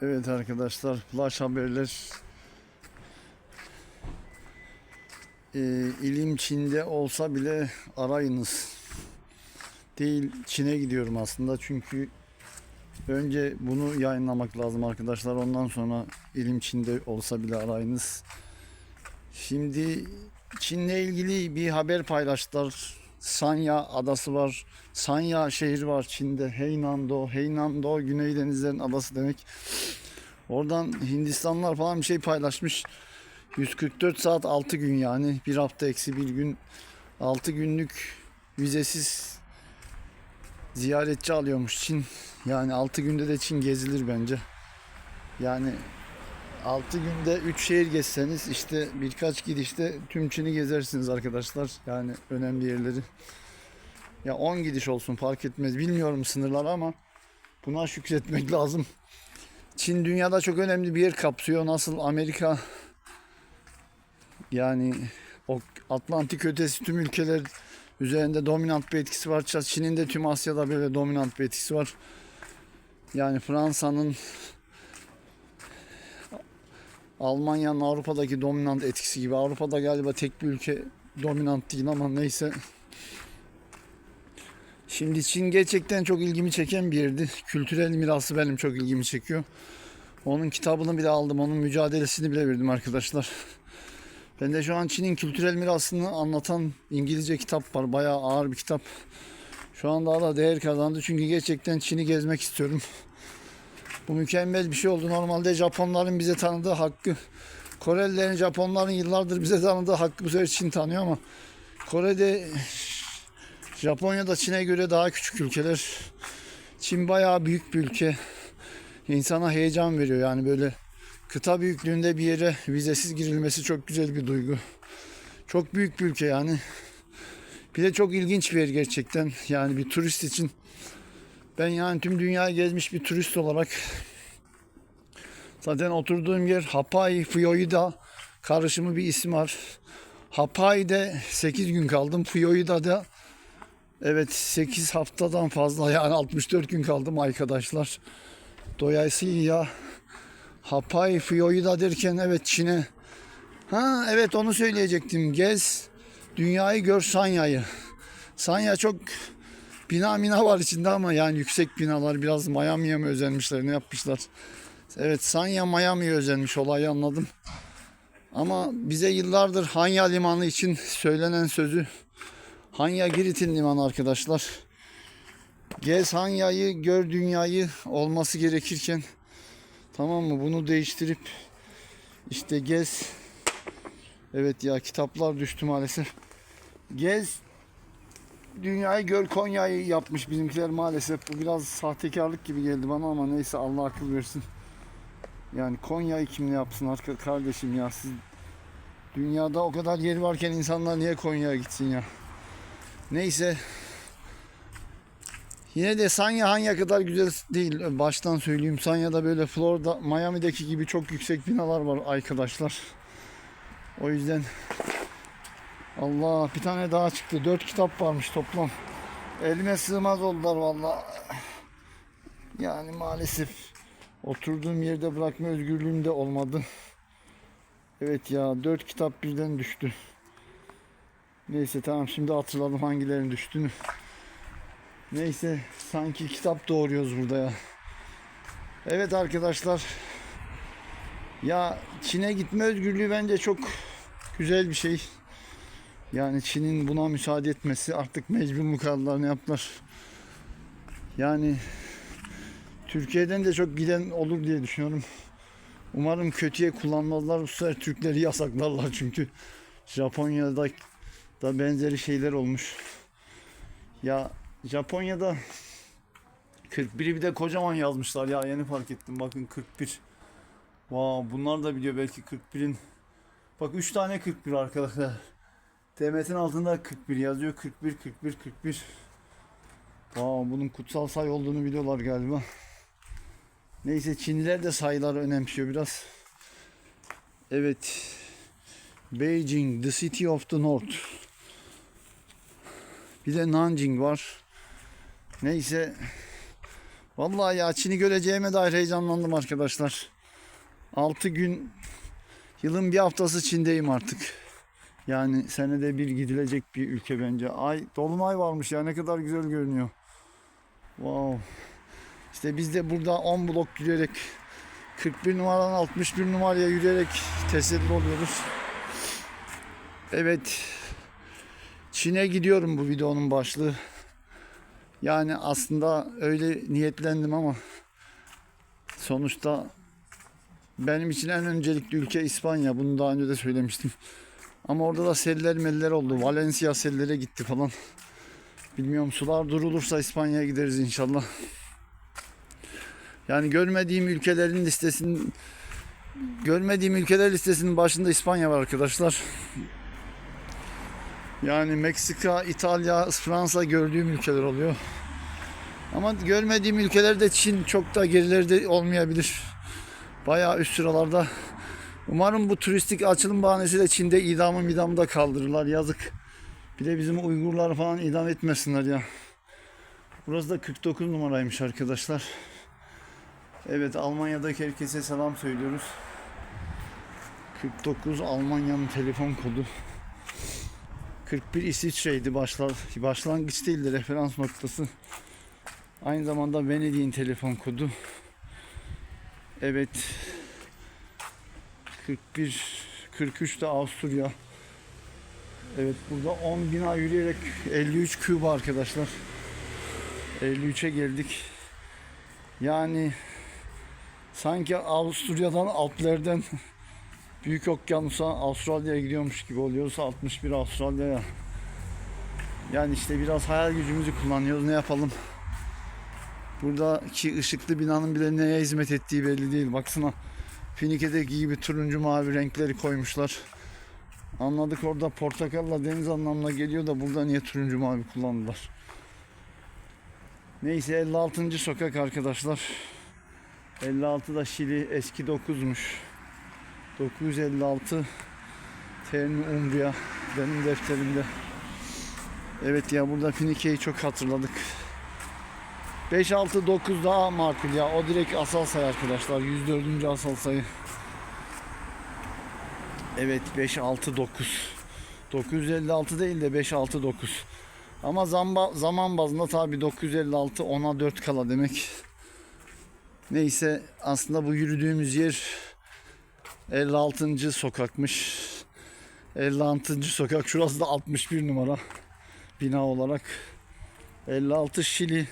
Evet arkadaşlar flash haberler Ee, ilim Çin'de olsa bile arayınız. Değil Çin'e gidiyorum aslında çünkü önce bunu yayınlamak lazım arkadaşlar. Ondan sonra ilim Çin'de olsa bile arayınız. Şimdi Çin'le ilgili bir haber paylaştılar. Sanya adası var. Sanya şehri var Çin'de. Heynan'do. Heynan'do Güney Denizlerin adası demek. Oradan Hindistanlar falan bir şey paylaşmış. 144 saat 6 gün yani. Bir hafta eksi bir gün. 6 günlük vizesiz ziyaretçi alıyormuş Çin. Yani 6 günde de Çin gezilir bence. Yani 6 günde 3 şehir gezseniz işte birkaç gidişte tüm Çin'i gezersiniz arkadaşlar. Yani önemli yerleri. Ya 10 gidiş olsun fark etmez. Bilmiyorum sınırlar ama buna şükretmek lazım. Çin dünyada çok önemli bir yer kapsıyor. Nasıl Amerika yani o Atlantik ötesi tüm ülkeler üzerinde dominant bir etkisi var. Çin'in de tüm Asya'da böyle dominant bir etkisi var. Yani Fransa'nın Almanya'nın Avrupa'daki dominant etkisi gibi. Avrupa'da galiba tek bir ülke dominant değil ama neyse. Şimdi Çin gerçekten çok ilgimi çeken bir yerdi. Kültürel mirası benim çok ilgimi çekiyor. Onun kitabını bile aldım. Onun mücadelesini bile verdim arkadaşlar. Ben de şu an Çin'in kültürel mirasını anlatan İngilizce kitap var. Bayağı ağır bir kitap. Şu an daha da değer kazandı. Çünkü gerçekten Çin'i gezmek istiyorum. Bu mükemmel bir şey oldu. Normalde Japonların bize tanıdığı hakkı, Korelilerin, Japonların yıllardır bize tanıdığı hakkı bu sefer Çin tanıyor ama Kore'de, Japonya'da Çin'e göre daha küçük ülkeler. Çin bayağı büyük bir ülke. İnsana heyecan veriyor yani böyle kıta büyüklüğünde bir yere vizesiz girilmesi çok güzel bir duygu. Çok büyük bir ülke yani. Bir de çok ilginç bir yer gerçekten. Yani bir turist için ben yani tüm dünyayı gezmiş bir turist olarak zaten oturduğum yer Hapai Fuyoida karışımı bir isim var. Hapai'de 8 gün kaldım. Fuyoida'da evet 8 haftadan fazla yani 64 gün kaldım arkadaşlar. Dolayısıyla Hapai Fuyoida derken evet Çin'e Ha evet onu söyleyecektim. Gez dünyayı gör Sanya'yı. Sanya çok Bina mina var içinde ama yani yüksek binalar biraz Miami'ye mi özenmişler ne yapmışlar. Evet Sanya Miami'ye özenmiş olayı anladım. Ama bize yıllardır Hanya Limanı için söylenen sözü Hanya Girit'in limanı arkadaşlar. Gez Hanya'yı gör dünyayı olması gerekirken tamam mı bunu değiştirip işte gez evet ya kitaplar düştü maalesef. Gez dünyayı gör Konya'yı yapmış bizimkiler maalesef. Bu biraz sahtekarlık gibi geldi bana ama neyse Allah akıl versin. Yani Konya'yı kim ne yapsın arka kardeşim ya siz dünyada o kadar yer varken insanlar niye Konya'ya gitsin ya. Neyse Yine de Sanya Hanya kadar güzel değil. Baştan söyleyeyim. Sanya'da böyle Florida, Miami'deki gibi çok yüksek binalar var arkadaşlar. O yüzden Allah bir tane daha çıktı. Dört kitap varmış toplam. Elime sığmaz oldular valla. Yani maalesef oturduğum yerde bırakma özgürlüğüm de olmadı. Evet ya dört kitap birden düştü. Neyse tamam şimdi hatırladım hangilerinin düştüğünü. Neyse sanki kitap doğuruyoruz burada ya. Evet arkadaşlar. Ya Çin'e gitme özgürlüğü bence çok güzel bir şey. Yani Çin'in buna müsaade etmesi artık mecbur mu kaldılar ne yaptılar. Yani Türkiye'den de çok giden olur diye düşünüyorum. Umarım kötüye kullanmazlar. Bu sefer Türkleri yasaklarlar çünkü. Japonya'da da benzeri şeyler olmuş. Ya Japonya'da 41'i bir de kocaman yazmışlar ya yeni fark ettim bakın 41. Wow, bunlar da biliyor belki 41'in. Bak 3 tane 41 arkadaşlar. Demet'in altında 41 yazıyor. 41, 41, 41. Wow, bunun kutsal sayı olduğunu biliyorlar galiba. Neyse Çinliler de sayılar önemsiyor biraz. Evet. Beijing, the city of the north. Bir de Nanjing var. Neyse. Vallahi ya Çin'i göreceğime dair heyecanlandım arkadaşlar. 6 gün yılın bir haftası Çin'deyim artık. Yani senede bir gidilecek bir ülke bence. Ay dolunay varmış ya ne kadar güzel görünüyor. Wow. İşte biz de burada 10 blok yürüyerek 41 numaradan 61 numaraya yürüyerek teselli oluyoruz. Evet. Çin'e gidiyorum bu videonun başlığı. Yani aslında öyle niyetlendim ama sonuçta benim için en öncelikli ülke İspanya. Bunu daha önce de söylemiştim. Ama orada da seller meller oldu. Valencia sellere gitti falan. Bilmiyorum sular durulursa İspanya'ya gideriz inşallah. Yani görmediğim ülkelerin listesinin görmediğim ülkeler listesinin başında İspanya var arkadaşlar. Yani Meksika, İtalya, Fransa gördüğüm ülkeler oluyor. Ama görmediğim ülkelerde Çin çok da gerilerde olmayabilir. Bayağı üst sıralarda. Umarım bu turistik açılım bahanesiyle Çin'de idamı midamı da kaldırırlar. Yazık. Bir de bizim Uygurları falan idam etmesinler ya. Burası da 49 numaraymış arkadaşlar. Evet Almanya'daki herkese selam söylüyoruz. 49 Almanya'nın telefon kodu. 41 İsviçre'ydi başla, başlangıç değildi referans noktası. Aynı zamanda Venedik'in telefon kodu. Evet. 41 43 de Avusturya. Evet burada 10 bina yürüyerek 53 Küba arkadaşlar. 53'e geldik. Yani sanki Avusturya'dan Alplerden Büyük Okyanus'a Avustralya'ya gidiyormuş gibi oluyoruz. 61 Avustralya'ya. Yani işte biraz hayal gücümüzü kullanıyoruz. Ne yapalım? Buradaki ışıklı binanın bile neye hizmet ettiği belli değil. Baksana Finike'deki gibi turuncu mavi renkleri koymuşlar. Anladık orada portakalla deniz anlamına geliyor da burada niye turuncu mavi kullandılar. Neyse 56. sokak arkadaşlar. 56 da Şili eski 9'muş. 956 Terni Umbria benim defterimde. Evet ya burada Finike'yi çok hatırladık. 5 6 9 daha makul ya. O direkt asal sayı arkadaşlar. 104. asal sayı. Evet 5 6 9. 956 değil de 5 6 9. Ama zamba, zaman bazında tabi 956 10'a 4 kala demek. Neyse aslında bu yürüdüğümüz yer 56. sokakmış. 56. sokak şurası da 61 numara bina olarak. 56 Şili